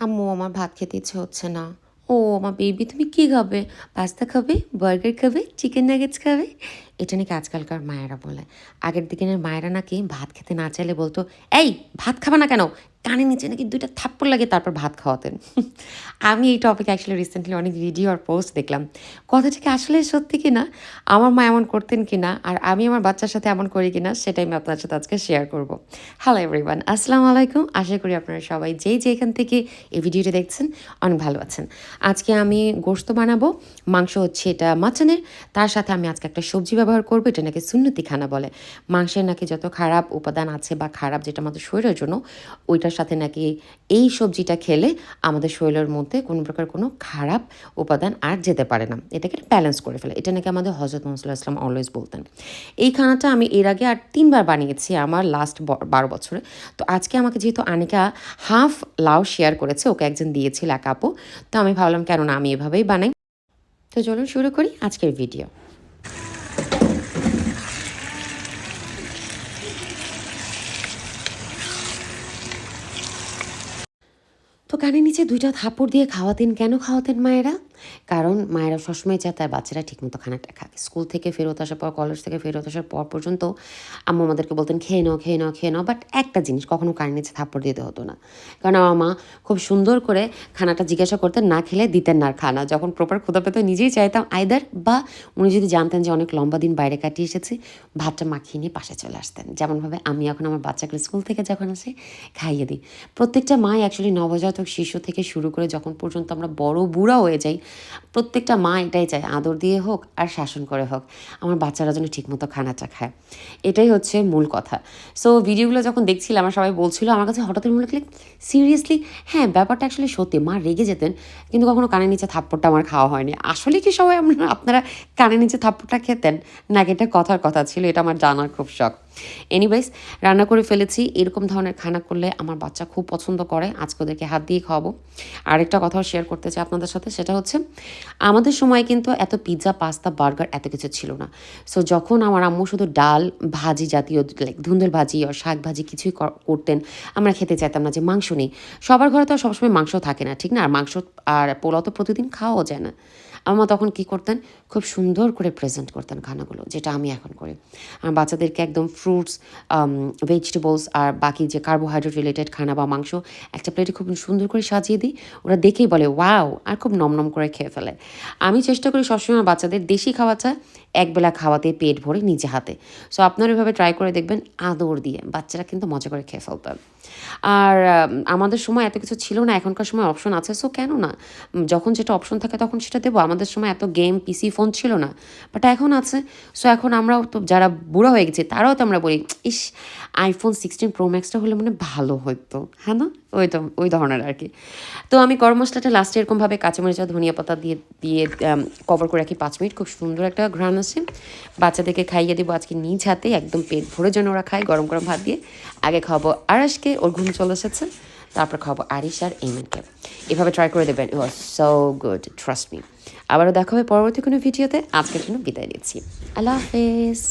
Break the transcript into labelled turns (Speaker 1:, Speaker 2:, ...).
Speaker 1: আম্মু, আমার ভাত খেতে ইচ্ছে হচ্ছে না। ও, আমার বেবি তুমি কী খাবে? পাস্তা খাবে বার্গার খাবে চিকেন নাগেটস খাবে? এটা নাকি আজকালকার মায়েরা বলে। আগের দিনের মায়েরা নাকি ভাত খেতে না চাইলে বলতো, এই, ভাত খাবে না কেন? কানে নিচে নাকি দুইটা থাপ্পড় লাগে, তারপর ভাত খাওয়াতেন আমি এই টপিকে অ্যাকচুয়ালি রিসেন্টলি অনেক ভিডিও আর পোস্ট দেখলাম। কথাটা কি আসলে সত্যি কি না আমার মা এমন করতেন কি না আর আমি আমার বাচ্চার সাথে এমন করি কিনা? সেটাই আমি আপনার সাথে আজকে শেয়ার করব। হ্যালো এভরিওয়ান আসসালামু আলাইকুম। আশা করি আপনারা সবাই যেই যে এখান থেকে এই ভিডিওটি দেখছেন, অনেক ভালো আছেন। আজকে আমি গোস্ত বানাবো। মাংস হচ্ছে এটা মাছনের তার সাথে আমি আজকে একটা সবজি ব্যবহার করব, এটা নাকি সুন্নতি খানা বলে। মাংসের নাকি যত খারাপ উপাদান আছে বা খারাপ যেটা আমাদের শরীরের জন্য, ওইটার সাথে নাকি এই সবজিটা খেলে আমাদের শরীরের মধ্যে কোনো প্রকার কোনো খারাপ উপাদান আর যেতে পারে না। এটাকে ব্যালেন্স করে ফেলে। এটা নাকি আমাদের হজরত মোহাম্মদ ইসলাম অলওয়েজ বলতেন। এই খানাটা আমি এর আগে আর তিনবার বানিয়েছি আমার লাস্ট বারো বছরে। তো আজকে আমাকে যেহেতু আনিকা হাফ লাউ শেয়ার করেছে, ওকে একজন দিয়েছিল এক আপু। তো আমি ভাবলাম, কেননা আমি এভাবেই বানাই। তো চলুন শুরু করি আজকের ভিডিও তো কানের নিচে দুইটা থাপড় দিয়ে খাওয়াতেন কেন খাওয়াতেন মায়েরা? কারণ মায়েরা সবসময় চায় তার বাচ্চারা ঠিকমতো খানাটা খাক। স্কুল থেকে ফেরত আসার পর কলেজ থেকে ফেরত আসার পর পর্যন্ত আম্মু আমাদেরকে বলতেন, খেয়ে নাও খেয়ে নাও খেয়ে নাও। বাট একটা জিনিস কখনো কানের নিচে থাপড় দিতে হতো না। কারণ আমার মা খুব সুন্দর করে খানাটা জিজ্ঞাসা করতেন, না খেলে দিতেন না খানা। যখন প্রপার ক্ষুদা পেত, নিজেই চাইতাম আইদার বা উনি যদি জানতেন যে অনেক লম্বা দিন বাইরে কাটিয়ে এসেছি, ভাতটা মাখিয়ে নিয়ে পাশে চলে আসতেন। যেমনভাবে আমি এখন আমার বাচ্চাকে স্কুল থেকে যখন আসে, খাইয়ে দিই। প্রত্যেকটা মা অ্যাকচুয়ালি নবজাতক শিশু থেকে শুরু করে যখন পর্যন্ত আমরা বড় বুড়া হয়ে যাই, প্রত্যেকটা মা এটাই চায়, আদর দিয়ে হোক আর শাসন করে হোক। আমার বাচ্চারা যেন ঠিকমতো খানাটা খায়। এটাই হচ্ছে মূল কথা। সো ভিডিওগুলো যখন দেখছিলাম আমার সবাই বলছিল, আমার কাছে হঠাৎ মনে লাগলে সিরিয়াসলি হ্যাঁ ব্যাপারটা অ্যাকচুয়ালি সত্যি। মা রেগে যেতেন, কিন্তু কখনো কানের নিচে থাপ্পড়টা আমার খাওয়া হয়নি। আসলে কি সবাই আমরা, আপনারা কানের নিচে থাপ্পড়টা খেতেন? নাকি এটা কথার কথা ছিল? এটা আমার জানার খুব শখ। এনিওয়েজ রান্না করে ফেলেছি। এরকম ধরনের খানা করলে আমার বাচ্চা খুব পছন্দ করে। আজকে ওদেরকে হাত দিয়ে খাওয়াবো। আরেকটা কথাও শেয়ার করতে চাই আপনাদের সাথে, সেটা হচ্ছে, আমাদের সময় কিন্তু এত পিৎজা পাস্তা বার্গার এত কিছু ছিল না। সো যখন আমার আম্মু শুধু ডাল, ভাজি জাতীয় লাইক ধুন্দুল ভাজি আর শাক ভাজি কিছুই কর- করতেন, আমরা খেতে চাইতাম না যে মাংস নেই। সবার ঘরে তো সবসময় মাংস থাকে না, ঠিক না? আর মাংস আর পোলাও তো প্রতিদিন খাওয়াও যায় না। আমার তখন কী করতেন? খুব সুন্দর করে প্রেজেন্ট করতেন খানাগুলো, যেটা আমি এখন করি। আমার বাচ্চাদেরকে একদম ফ্রুটস ভেজিটেবলস আর বাকি যে কার্বোহাইড্রেট রিলেটেড খানা বা মাংস, একটা প্লেটে খুব সুন্দর করে সাজিয়ে দিই। ওরা দেখেই বলে, ওয়াও! আর খুব নমনম করে খেয়ে ফেলে। আমি চেষ্টা করি সবসময় বাচ্চাদের দেশি খাওয়া খাওয়াটা একবেলা খাওয়াতে পেট ভরে নিজে হাতে। সো আপনারা এভাবে ট্রাই করে দেখবেন, আদর দিয়ে বাচ্চারা কিন্তু মজা করে খেয়ে ফেলবে আর আমাদের সময় এত কিছু ছিল না, এখনকার সময় অপশন আছে সো কেন না? যখন যেটা অপশন থাকে তখন সেটা দেবো, আমাদের সময় এত গেম পিসি ফোন ছিল না বাট এখন আছে সো এখন আমরাও তো, যারা বুড়ো হয়ে গেছে, তারাও তো আমরা বলি, ইস আইফোন সিক্সটিন প্রো ম্যাক্সটা হলে মানে ভালো হতো হ্যাঁ না? ওই তো, ওই ধরনের আর কি। তো আমি গরম মশলাটা লাস্টে এরকমভাবে কাঁচামরিচ আর ধনিয়া পাতা দিয়ে দিয়ে কভার করে রাখি পাঁচ মিনিট। খুব সুন্দর একটা ঘ্রাণ আছে বাচ্চাদেরকে খাইয়ে দেবো আজকে নিজ হাতে। একদম পেট ভরে যেন ওরা খায়, গরম গরম ভাত দিয়ে। আগে খাওয়াবো আড়াসকে ওর ঘুম চলে এসেছে। তারপর খাওয়াবো আরিশ আর এইমেনকে এভাবে ট্রাই করে দেবেন। Was so good trust me আবারও দেখা হবে পরবর্তী কোনো ভিডিওতে। আজকের জন্য বিদায় নিচ্ছি। আল্লাহ হাফেজ।